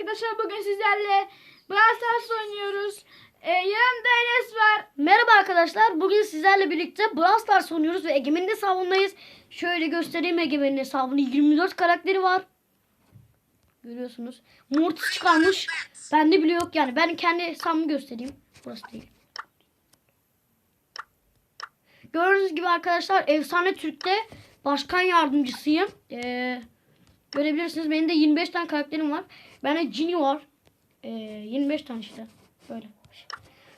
arkadaşlar bugün sizlerle Brawl Stars oynuyoruz. Ee, yanımda Enes var. Merhaba arkadaşlar. Bugün sizlerle birlikte Brawl Stars oynuyoruz ve Egemen'in hesabındayız. Şöyle göstereyim Egemen'in hesabını. 24 karakteri var. Görüyorsunuz. Mortis çıkarmış. Bende bile yok yani. Ben kendi hesabımı göstereyim. Burası değil. Gördüğünüz gibi arkadaşlar Efsane Türk'te başkan yardımcısıyım. Ee, görebilirsiniz. Benim de 25 tane karakterim var. Bende Ginny var. Ee, 25 tane işte. Böyle.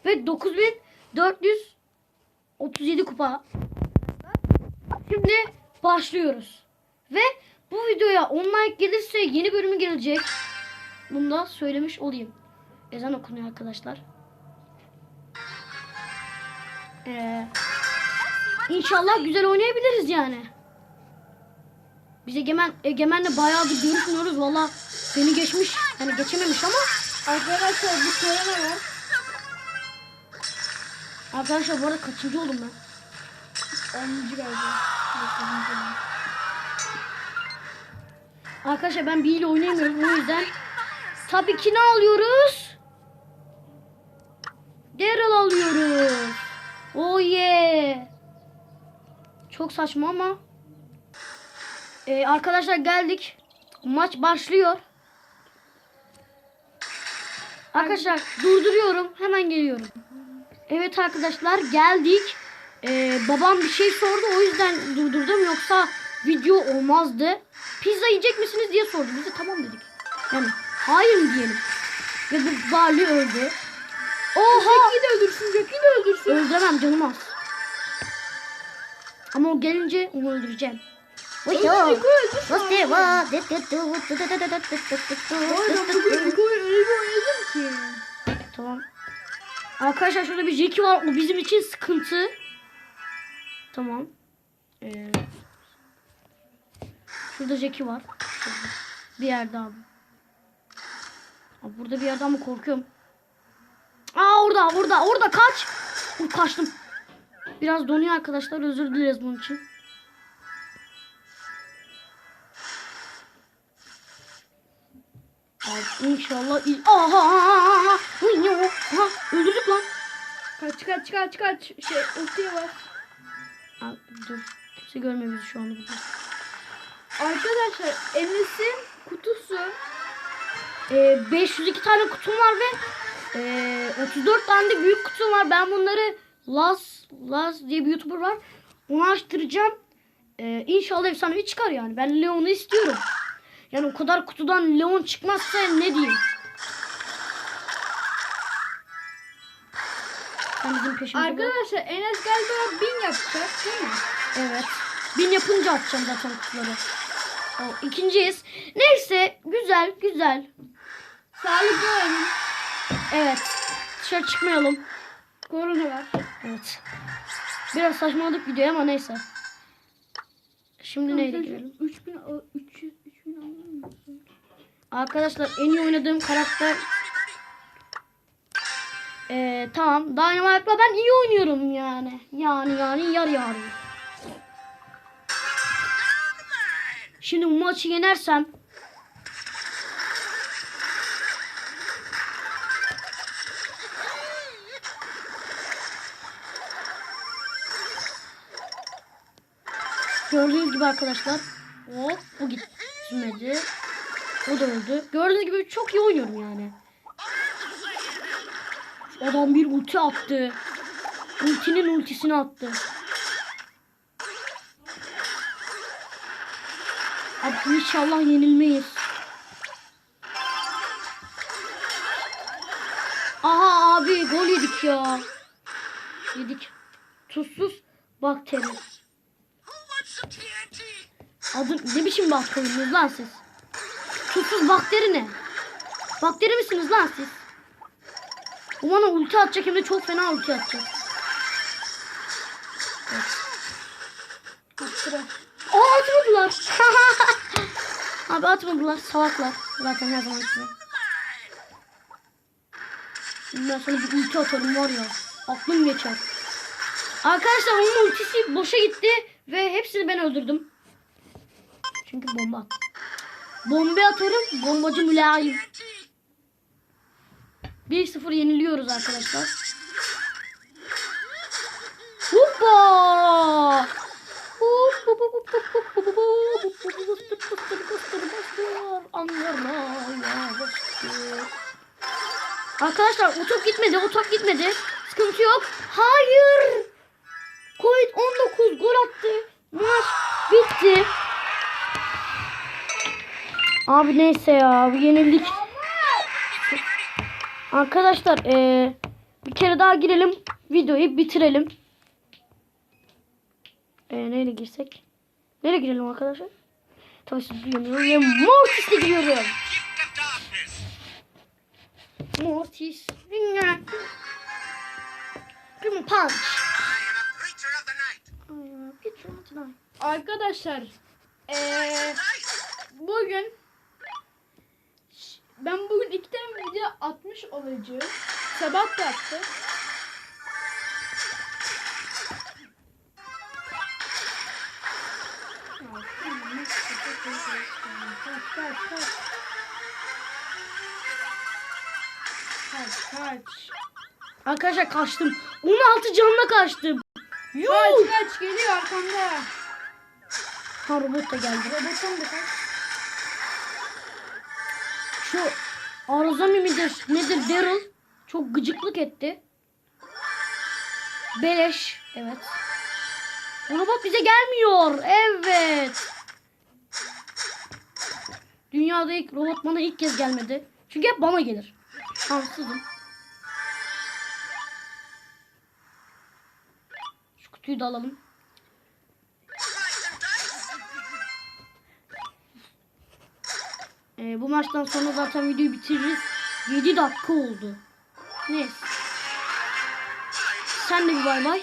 Ve 9437 kupa. Şimdi başlıyoruz. Ve bu videoya 10 like gelirse yeni bölümü gelecek. Bunu da söylemiş olayım. Ezan okunuyor arkadaşlar. Ee, inşallah güzel oynayabiliriz yani. Biz Egemen, Egemen'le bayağı bir görüşmüyoruz. Valla beni geçmiş. Hani geçememiş ama Arkadaşlar bu korona var. Arkadaşlar bu arada kaçıncı oldum ben? 10. galiba. Yok, 10. Arkadaşlar ben bir ile oynayamıyorum o yüzden tabii ki ne alıyoruz? Daryl alıyoruz. Oh yeah. Çok saçma ama. Ee, arkadaşlar geldik. Maç başlıyor. Arkadaşlar durduruyorum. Hemen geliyorum. Evet arkadaşlar geldik. Ee, babam bir şey sordu o yüzden durdurdum yoksa video olmazdı. Pizza yiyecek misiniz diye sordu. Biz de tamam dedik. Yani hayır mı diyelim. Ve bu Barley öldü. Oha! Jack'i de öldürsün, Jack'i de öldürsün. Öldüremem canım az. Ama o gelince onu öldüreceğim. Jack'i öldürsün. Nasıl Bu arada bugün Niko'yu öyle bir oynadım ki. Tamam. Arkadaşlar şurada bir Jackie var. O bizim için sıkıntı. Tamam. Ee, şurada Jackie var. Bir yerde abi. Abi burada bir yerde ama korkuyorum. Aa orada orada orada kaç. Uf, kaçtım. Biraz donuyor arkadaşlar. Özür dileriz bunun için. Abi inşallah il- Aha. Aha, öldürdük lan. Kaç kaç kaç kaç. Şey ultiye var. Abi, dur. Kimse görmüyor bizi şu anda burada. Arkadaşlar Enes'in kutusu. Ee, 502 tane kutum var ve ee, 34 tane de büyük kutum var. Ben bunları Laz Laz diye bir YouTuber var. Onu açtıracağım. Ee, inşallah efsanevi çıkar yani. Ben Leon'u istiyorum. Yani o kadar kutudan Leon çıkmazsa ne diyeyim? Sen bizim peşimize bak. Arkadaşlar Enes galiba bin yapacak değil mi? Evet. Bin yapınca atacağım zaten kutuları. O, ikinciyiz. Neyse güzel güzel. Sağlıklı oynayın. Evet. Dışarı çıkmayalım. Korona var. Evet. Biraz saçmaladık videoyu ama neyse. Şimdi neydi girelim? 3000 o- 300 3000 alır mısın? Arkadaşlar en iyi oynadığım karakter ee, tamam. Dynamite'la ben iyi oynuyorum yani. Yani yani yar yarı. Şimdi bu maçı yenersem Gördüğünüz gibi arkadaşlar. Hop bu gitmedi. O da öldü. Gördüğünüz gibi çok iyi oynuyorum yani. Adam bir ulti attı. Ultinin ultisini attı. Abi inşallah yenilmeyiz. Aha abi gol yedik ya. Yedik. Tuzsuz bakteri. Adı ne biçim bak koyuyorsunuz lan siz? Tuzsuz bakteri ne? Bakteri misiniz lan siz? O bana ulti atacak hem de çok fena ulti atacak. Attıra. Aa atmadılar. Abi atmadılar salaklar. Zaten her zaman gibi. Bundan sonra bir ulti atarım var ya. Aklım geçer. Arkadaşlar onun ultisi boşa gitti ve hepsini ben öldürdüm. Çünkü bomba at. Bombe atarım. Bombacı mülayim. 1-0 yeniliyoruz arkadaşlar. Hoppa! Arkadaşlar o gitmedi, o gitmedi. Sıkıntı yok. Hayır! Covid-19 gol attı. Maç bitti. Abi neyse ya, bir yenildik. Arkadaşlar eee, bir kere daha girelim. Videoyu bitirelim. Eee neyle girsek? Nereye girelim arkadaşlar? Tabii siz duyamıyorum. Ve Mortis'le giriyorum. Mortis. Give me punch. Arkadaşlar eee, bugün ben bugün iki tane video atmış olacağım. Sabah da attı. Kaç kaç kaç. Kaç kaç. Arkadaşlar kaçtım. 16 canla kaçtım. Kaç Yuh. kaç geliyor arkamda. Ha robot da geldi. Robottan da kaç. Şu Arızami midir nedir Daryl çok gıcıklık etti. Beleş. Evet. Bu robot bize gelmiyor. Evet. Dünyada ilk robot bana ilk kez gelmedi. Çünkü hep bana gelir. Şanssızım. Şu kutuyu da alalım. Ee, bu maçtan sonra zaten videoyu bitiririz. 7 dakika oldu. Neyse. Sen de bir bay bay.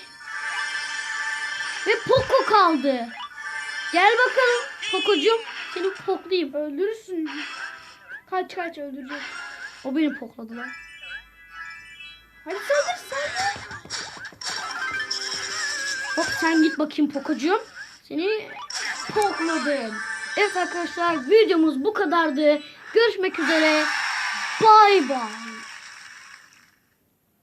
Ve Poco kaldı. Gel bakalım Poco'cum. Seni poklayayım. Öldürürsün. Kaç kaç öldürecek. O beni pokladı lan. Hadi saldır saldır. Hop sen git bakayım Poco'cum. Seni pokladım. Evet arkadaşlar videomuz bu kadardı. Görüşmek üzere. Bay bay.